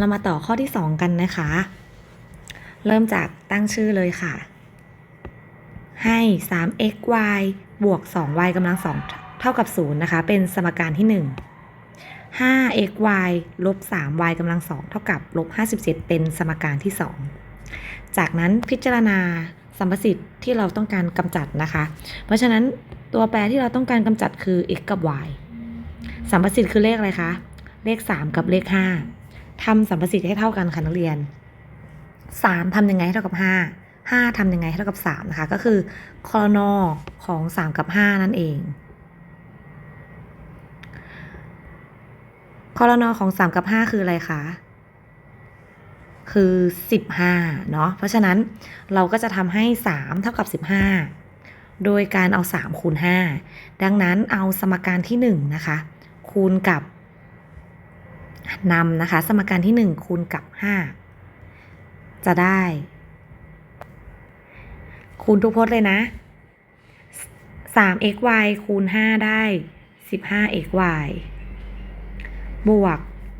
เรามาต่อข้อที่ 2 กันนะคะ เริ่มจากตั้งชื่อเลยค่ะ ให้ 3xy บวก 2y กำลัง 2 เท่ากับ 0 นะคะ เป็นสมการที่ 1 5xy ลบ 3y กำลัง 2 เท่ากับลบ 57 เป็นสมการที่ 2 จากนั้นพิจารณาสัมประสิทธิ์ที่เราต้องการกำจัดนะคะ เพราะฉะนั้นตัวแปรที่เราต้องการกำจัดคือ x กับ y สัมประสิทธิ์คือเลขอะไรคะ เลข 3 กับเลข 5 ทำสัมประสิทธิ์ให้เท่ากันค่ะนักเรียน 3ทำยังไงให้เท่ากับ 5 5ทำยังไงให้เท่ากับ 3 นะคะ ก็คือคอรนอของ 3 กับ 5 นั่นเองคอรนอของ 3 กับ 5 คืออะไรคะ คือ 15 เนาะ เพราะฉะนั้นเราก็จะทำให้ 3 เท่ากับ 15 โดยการเอา 3 คูณ 5 ดังนั้นเอาสมการที่ 1 นะคะ คูณกับ นำนะคะ สมการที่ 1 คูณกับ 5 จะได้ คูณทุกพจน์เลยนะ 3xy คูณ 5 ได้ 15xy บวก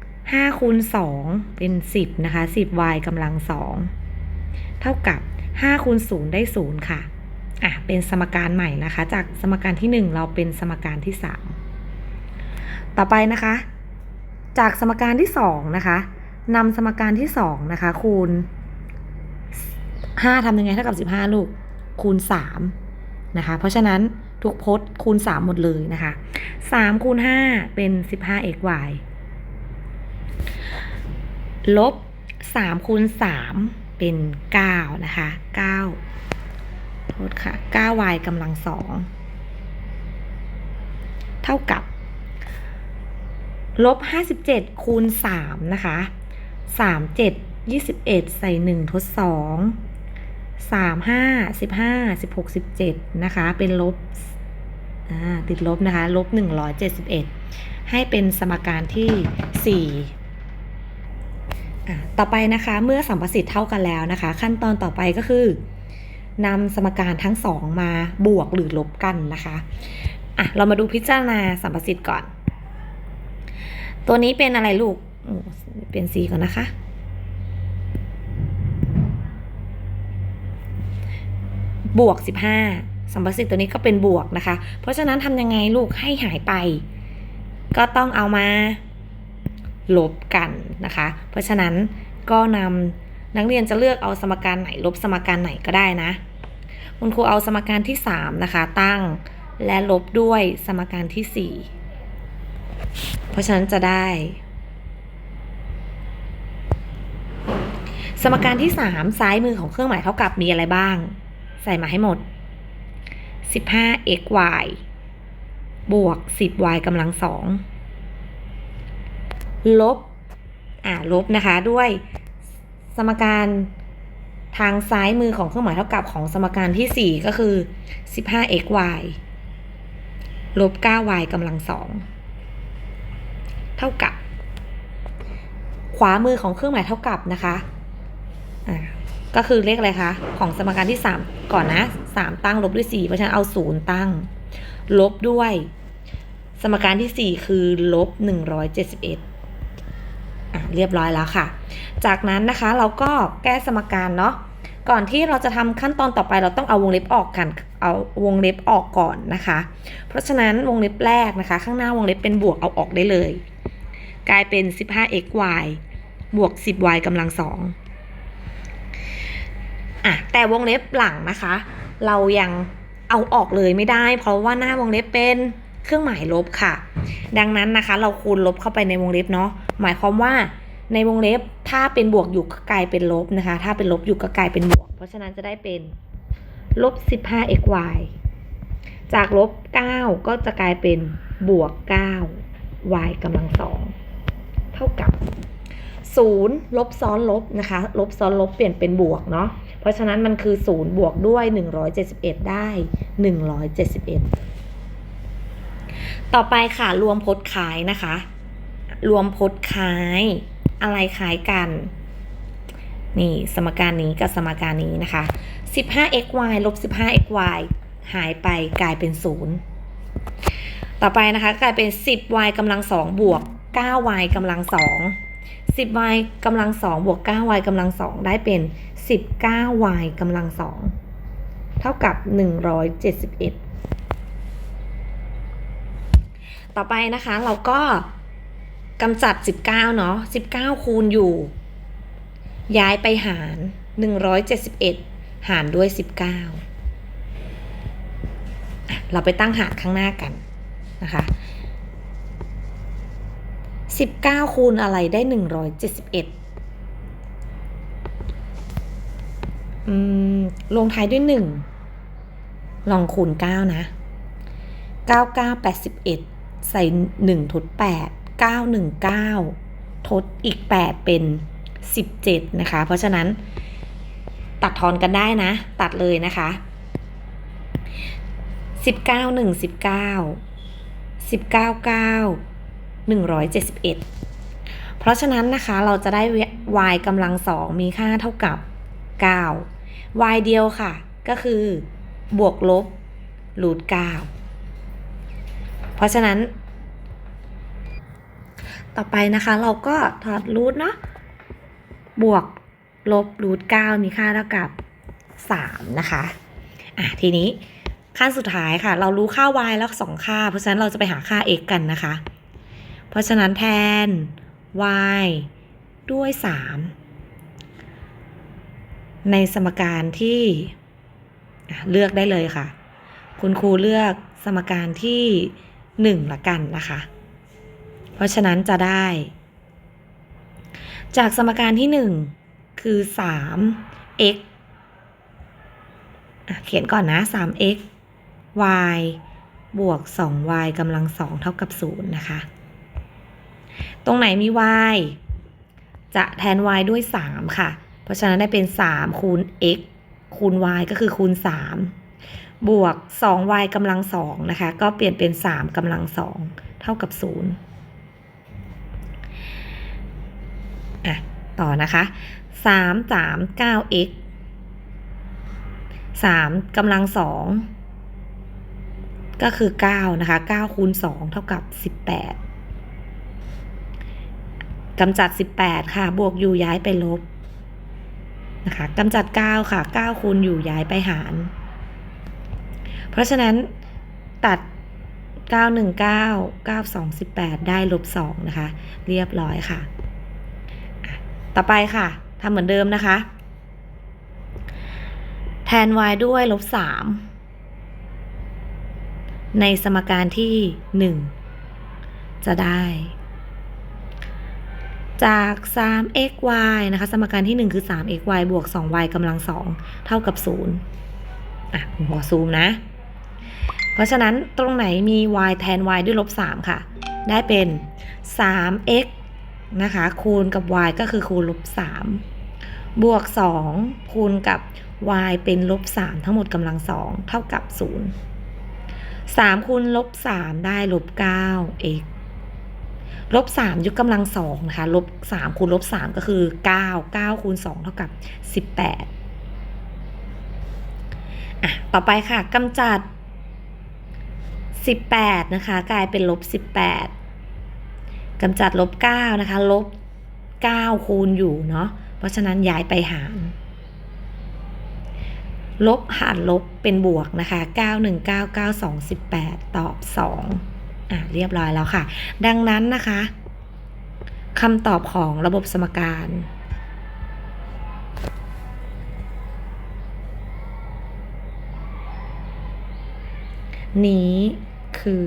5 คูณ 2 เป็น 10 นะคะ 10y กำลัง 2 เท่ากับ 5 คูณ 0 ได้ 0 ค่ะ อะ เป็นสมการใหม่นะคะ จากสมการที่ 1 เราเป็นสมการที่ 3 ต่อไปนะคะ จากสมการที่2นะคะนำสมการที่2นะคะคูณ5ทำยังไงเท่ากับ 15 ลูก คูณ3นะคะ เพราะฉะนั้นทุกพจน์คูณ 3 หมดเลยนะคะ3คูณ 5 เป็น 15xy ลบ 3 คูณ 3 เป็น 9 นะคะ9โทษค่ะ 9y กำลัง 2 เท่ากับ ลบ 57 คูณ 3 นะคะ 3 7 21 ใส่ 1 ทด 2 3 5 15 16 17 นะคะ เป็นลบติดลบนะคะ ลบ 171 ให้เป็นสมการที่4อ่ต่อไปนะคะเมื่อสัมประสิทธิ์เท่ากันแล้วนะคะ ขั้นตอนต่อไปก็คือนำสมการทั้งสองมาบวกหรือลบกันนะคะอะเรามาดูพิจารณาสัมประสิทธิ์ก่อน ตัวนี้เป็นอะไรลูก เป็นสีก่อนนะคะ บวก15สัมประสิทธิ์ตัวนี้ก็เป็นบวกนะคะ เพราะฉะนั้นทำยังไงลูกให้หายไป ก็ต้องเอามาลบกันนะคะ เพราะฉะนั้นก็นำนักเรียนจะเลือกเอาสมการไหนลบสมการไหนก็ได้นะคุณครูเอาสมการที่ 3 นะคะ ตั้งและลบด้วยสมการที่ 4 เพราะฉะนั้นจะได้ สมการที่ 3 ซ้ายมือของเครื่องหมายเท่ากับมีอะไรบ้าง ใส่มาให้หมด 15xy บวก 10y กำลัง 2 ลบ อ่า ลบนะคะ ด้วยสมการทางซ้ายมือของเครื่องหมายเท่ากับของสมการที่ 4 ก็คือ 15xy ลบ 9y กำลัง 2 เท่ากับ ขวามือของเครื่องหมายเท่ากับนะคะอ่าก็คือเลขอะไรคะของสมการที่ 3 ก่อนนะ 3 ตั้งลบด้วย 4 เพราะฉะนั้นเอา 0 ตั้ง ลบด้วย สมการที่ 4 คือลบ 171อะเรียบร้อยแล้วค่ะ จากนั้นนะคะเราก็แก้สมการเนาะก่อนที่เราจะทำขั้นตอนต่อไปเราต้องเอาวงเล็บออกกันเอาวงเล็บออกก่อนนะคะ เพราะฉะนั้นวงเล็บแรกนะคะ ข้างหน้าวงเล็บเป็นบวกเอาออกได้เลย กลายเป็น 15xy บวก 10y กำลัง2อะแต่วงเล็บหลังนะคะ เรายังเอาออกเลยไม่ได้ เพราะว่าหน้าวงเล็บเป็นเครื่องหมายลบค่ะ ดังนั้นนะคะ เราคูณลบเข้าไปในวงเล็บเนาะหมายความว่าในวงเล็บถ้าเป็นบวกอยู่ก็กลายเป็นลบนะคะ ถ้าเป็นลบอยู่ก็กลายเป็นบวก เพราะฉะนั้นจะได้เป็นลบ 15xy จากลบ 9 ก็จะกลายเป็นบวก 9y กำลังสอง เท่ากับ0ลบซ้อนลบนะคะลบซ้อนลบเปลี่ยนเป็นบวกเนาะเพราะฉะนั้นมันคือ 0 บวกด้วย 171 ได้ 171 ต่อไปค่ะรวมพจน์ขายนะคะ รวมพจน์ขายอะไรขายกัน นี่สมการนี้กับสมการนี้นะคะ 15xy ลบ 15xy หายไปกลายเป็น 0 ต่อไปนะคะกลายเป็น 10y กำลัง 2 บวก 9y กำลัง2 10 y กำลัง2บวก9 y กำลัง2ได้เป็น 19 y กำลัง2เท่ากับ 171 ต่อไปนะคะเราก็กำจัด 19 เนาะ19 คูณอยู่ ย้ายไปหาร 171 หารด้วย 19 เราไปตั้งหารข้างหน้ากันนะคะ 19 คูณอะไรได้ 171อืมลงท้ายด้วย 1 ลองคูณ 9 นะ 9981 ใส่ 1 ทด 8 919 ทดอีก 8 เป็น 17 นะคะ เพราะฉะนั้นตัดทอนกันได้นะ ตัดเลยนะคะ 19 1 19 19 9 171 เพราะฉะนั้นนะคะเราจะได้ y กำลังสองมีค่าเท่ากับ 9 y เดียวค่ะ ก็คือบวกลบรูท9เพราะฉะนั้น ต่อไปนะคะเราก็ถอดรูทเนาะบวกลบรูท9มีค่าเท่ากับ 3 นะคะ อะ ทีนี้ขั้นสุดท้ายค่ะ เรารู้ค่า y แล้วสองค่า เพราะฉะนั้นเราจะไปหาค่า x กันนะคะ เพราะฉะนั้นแทน y ด้วย 3 ในสมการที่เลือกได้เลยค่ะ คุณครูเลือกสมการที่ 1 ละกันนะคะ เพราะฉะนั้นจะได้ จากสมการที่ 1 คือ 3x อเขียนก่อนนะ 3x y บวก 2y กำลัง 2 เท่ากับ 0 นะคะ ตรงไหนมี y จะแทน y ด้วย 3 ค่ะ เพราะฉะนั้นได้เป็น 3 คูณ x คูณ y ก็คือคูณ 3 บวก 2y กำลัง 2 นะคะ ก็เปลี่ยนเป็น 3กำลัง 2 เท่ากับ 0 อะ ต่อนะคะ 3 3 9x 3กำลัง 2 ก็คือ 9 นะคะ 9 คูณ 2 เท่ากับ 18 กำจัด 18 ค่ะ บวกอยู่ย้ายไปลบนะคะกำจัด 9 ค่ะ 9 คูณอยู่ย้ายไปหาร เพราะฉะนั้นตัด 919 92 18 ได้ลบ 2 นะคะ เรียบร้อยค่ะ ต่อไปค่ะทำเหมือนเดิมนะคะ แทน y ด้วยลบ 3 ในสมการที่ 1 จะได้ จาก 3xy นะคะ สมการที่ 1 คือ 3xy บวก 2y กำลัง 2 เท่ากับ 0 อะหัวซูมนะ เพราะฉะนั้นตรงไหนมี y แทน y ด้วยลบ 3 ค่ะ ได้เป็น 3x นะคะ คูณกับ y ก็คือคูณลบ 3 บวก 2 คูณกับ y เป็นลบ 3 ทั้งหมดกำลัง 2 เท่ากับ 0 3คูณลบ 3 ได้ลบ 9 x ลบ3ยกกำลัง2นะคะลบ3คูณลบ3ก็คือ 9 9คูณ2เท่ากับ 18อะต่อไปค่ะกำจัด 18นะคะกลายเป็นลบ18กำจัดลบ9นะคะลบ9คูณอยู่เนาะเพราะฉะนั้นย้ายไปหารลบหารลบเป็นบวกนะคะ 9199218 ตอบ 2 อะเรียบร้อยแล้วค่ะ ดังนั้นนะคะคำตอบของระบบสมการนี้คือ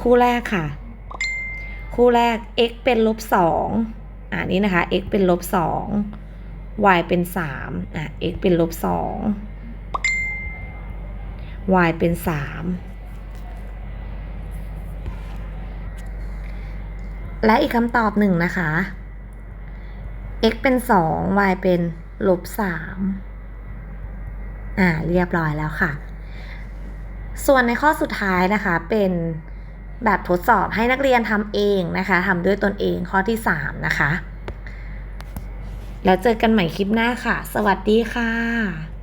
คู่แรกค่ะ คู่แรก x เป็นลบสองอ่านี้นะคะ x เป็นลบสอง y เป็นสามอะ x เป็นลบสอง y เป็นสาม และอีกคำตอบหนึ่งนะคะ x เป็นสอง y เป็นลบสามอ่า เรียบร้อยแล้วค่ะ ส่วนในข้อสุดท้ายนะคะ เป็นแบบทดสอบให้นักเรียนทำเองนะคะทำด้วยตนเองข้อที่ 3 นะคะ แล้วเจอกันใหม่คลิปหน้าค่ะ สวัสดีค่ะ